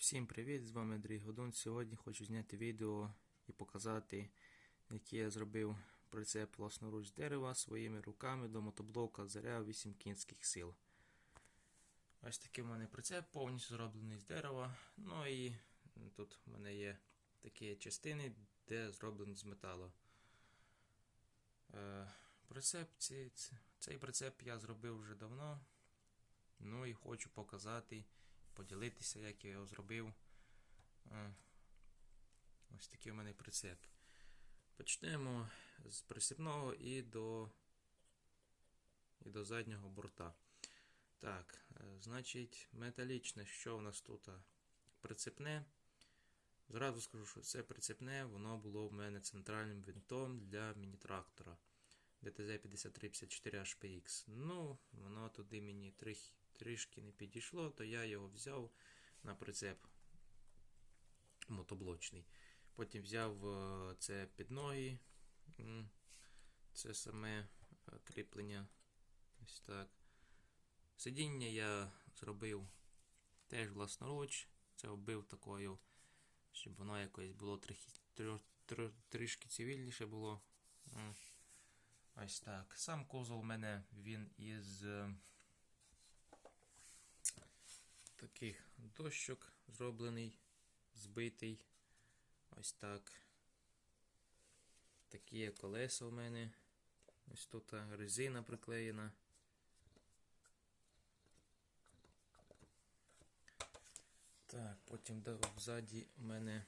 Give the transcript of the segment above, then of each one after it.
Всім привіт! З вами Андрій Годун. Сьогодні хочу зняти відео і показати, який я зробив прицеп власноруч дерева своїми руками до мотоблока Заря 8 кінських сил. Ось такий в мене прицеп повністю зроблений з дерева. Ну і тут в мене є такі частини, де зроблений з металу. Е, Прицеп, ці- цей прицеп я зробив вже давно. Ну і хочу показати поділитися, як я його зробив. Е, Ось такий у мене прицеп. Почнемо з присипного і до, і до заднього борта. Так, е, значить, металічне, що в нас тут? Прицепне. Зразу скажу, що це прицепне, воно було в мене центральним винтом для міні-трактора DTZ 5354 HPX. Ну, воно туди мені трохи трішки не підійшло, то я його взяв на прицеп мотоблочний. Потім взяв е, це під ноги, це саме е, кріплення. Ось так. Сидіння я зробив теж власноруч. Це оббив такою, щоб воно якось було трохи тро- тро- трішки цивільніше було. Ось так. Сам козол у мене він із. Таких дощок зроблений, збитий. Ось так. Такі є колеса у мене. Ось тут резина приклеєна. Так, потім ззаді у мене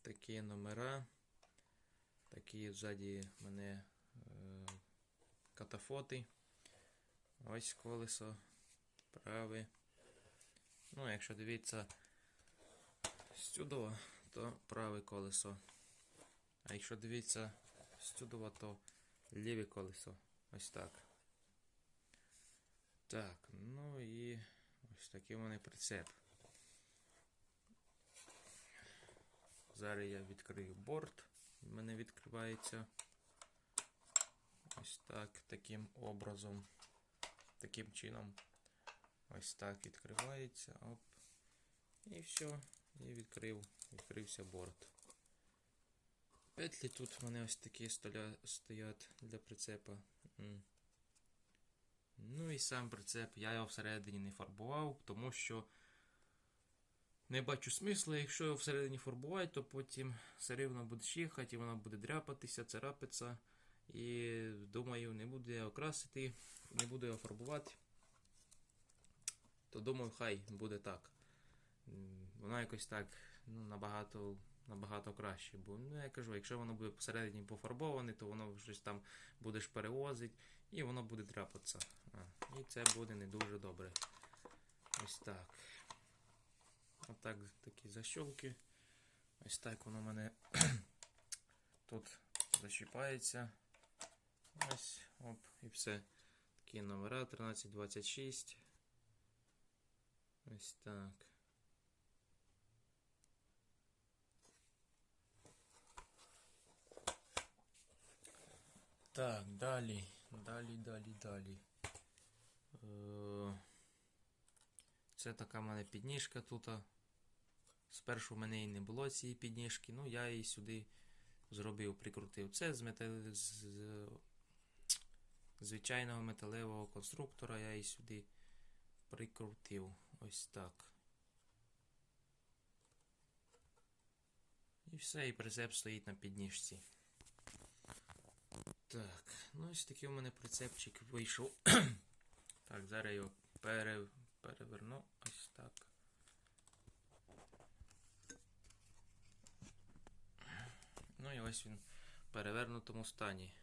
такі номера. Такі ззаді у мене е, катафоти. Ось колесо праве. Ну, якщо дивіться сюди, то праве колесо. А якщо дивіться сюди, то ліве колесо. Ось так. Так, ну і ось такий у мене прицеп. Зараз я відкрию борт. У мене відкривається. Ось так, таким образом, таким чином. Ось так відкривається. Оп. І все. І відкрив. Відкрився борт. Петлі тут в мене ось такі столя, стоять для прицепа. Ну і сам прицеп я його всередині не фарбував, тому що не бачу смисла, якщо його всередині фарбувати, то потім все рівно будеш їхати і вона буде дряпатися, царапатися. І думаю, не буду я окрасити, не буду його фарбувати то думаю, хай буде так. Воно якось так ну, набагато, набагато краще. Бо ну, я кажу, якщо воно буде посередині пофарбоване, то воно щось там будеш перевозити і воно буде трапатися. І це буде не дуже добре. Ось так. Отак такі защолки. Ось так воно в мене тут защіпається. Ось, оп, і все. Такі номера 1326. Ось так. Так, далі, далі, далі, далі. Е, Це така в мене підніжка тут. Спершу в мене і не було цієї підніжки, ну я її сюди зробив, прикрутив. Це з, метал... з звичайного металевого конструктора я її сюди прикрутив. Ось так. І все, і прицеп стоїть на підніжці. Так, ну ось такий у мене прицепчик вийшов. так, зараз його пере... переверну. Ось так. Ну і ось він в перевернутому стані.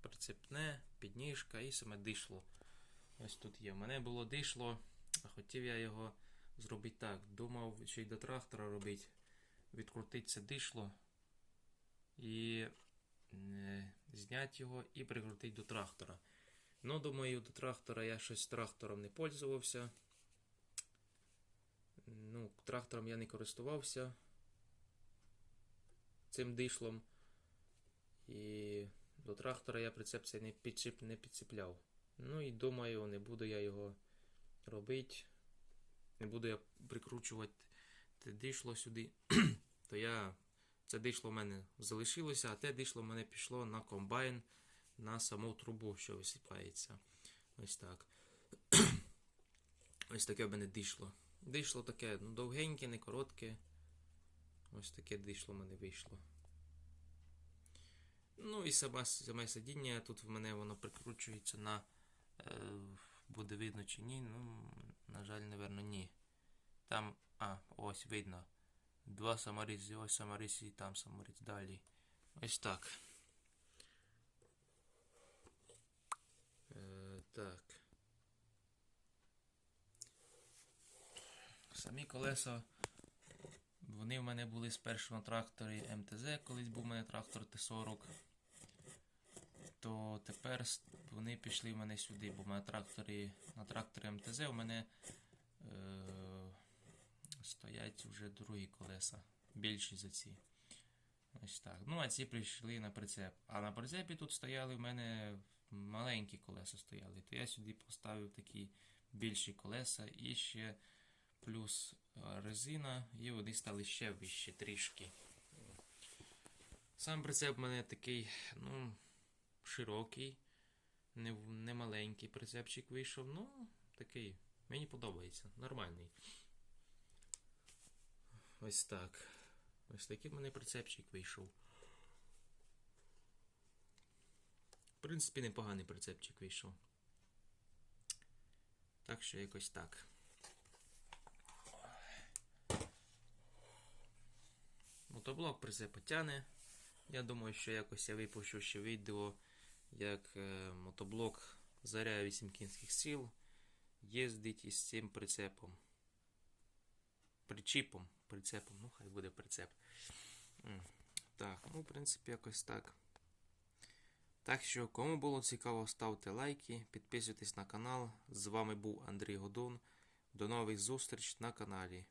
Прицепне, підніжка і саме дишло. Ось тут є. У мене було дишло, а хотів я його зробити так. Думав, ще й до трактора робити. Відкрутити це дишло і е, зняти його і прикрутити до трактора. Ну, думаю, до трактора я щось трактором не пользувався. Ну, трактором я не користувався цим дишлом. І до трактора я прицеп цей не, підчіп, не підцепляв. Ну і думаю, не буду я його робити. Не буду я прикручувати те дійшло сюди, то я. Це дишло в мене залишилося, а те дишло в мене пішло на комбайн на саму трубу, що висипається. Ось так. Ось таке в мене дишло. Дишло таке, ну, довгеньке, не коротке. Ось таке дишло в мене вийшло. Ну і саме, саме сидіння, тут в мене воно прикручується на. Е, буде видно чи ні. Ну, на жаль, напевно, ні. Там, а, ось видно. Два саморізи, ось саморіз і там саморіз далі. Ось так. Е, так. Самі колеса. Вони в мене були спершу на тракторі МТЗ, колись був у мене трактор Т-40. То тепер вони пішли в мене сюди, бо на тракторі, на тракторі МТЗ у мене е, стоять вже другі колеса, більші за ці. Ось так. Ну, а ці прийшли на прицеп. А на прицепі тут стояли в мене маленькі колеса стояли. То я сюди поставив такі більші колеса і ще плюс е, резина, і вони стали ще вищі трішки. Сам прицеп в мене такий, ну, широкий, не, не маленький прицепчик вийшов. Ну, такий, мені подобається, нормальний. Ось так. Ось такий в мене прицепчик вийшов. В принципі, непоганий прицепчик вийшов. Так що якось так. Мотоблок прицепа тяне. Я думаю, що якось я випущу ще відео, як е, мотоблок Заря 8 кінських сил їздить із цим прицепом. Причіпом. Прицепом, ну хай буде прицеп. Так, ну, в принципі, якось так. Так що, кому було цікаво, ставте лайки, підписуйтесь на канал. З вами був Андрій Годун. До нових зустріч на каналі.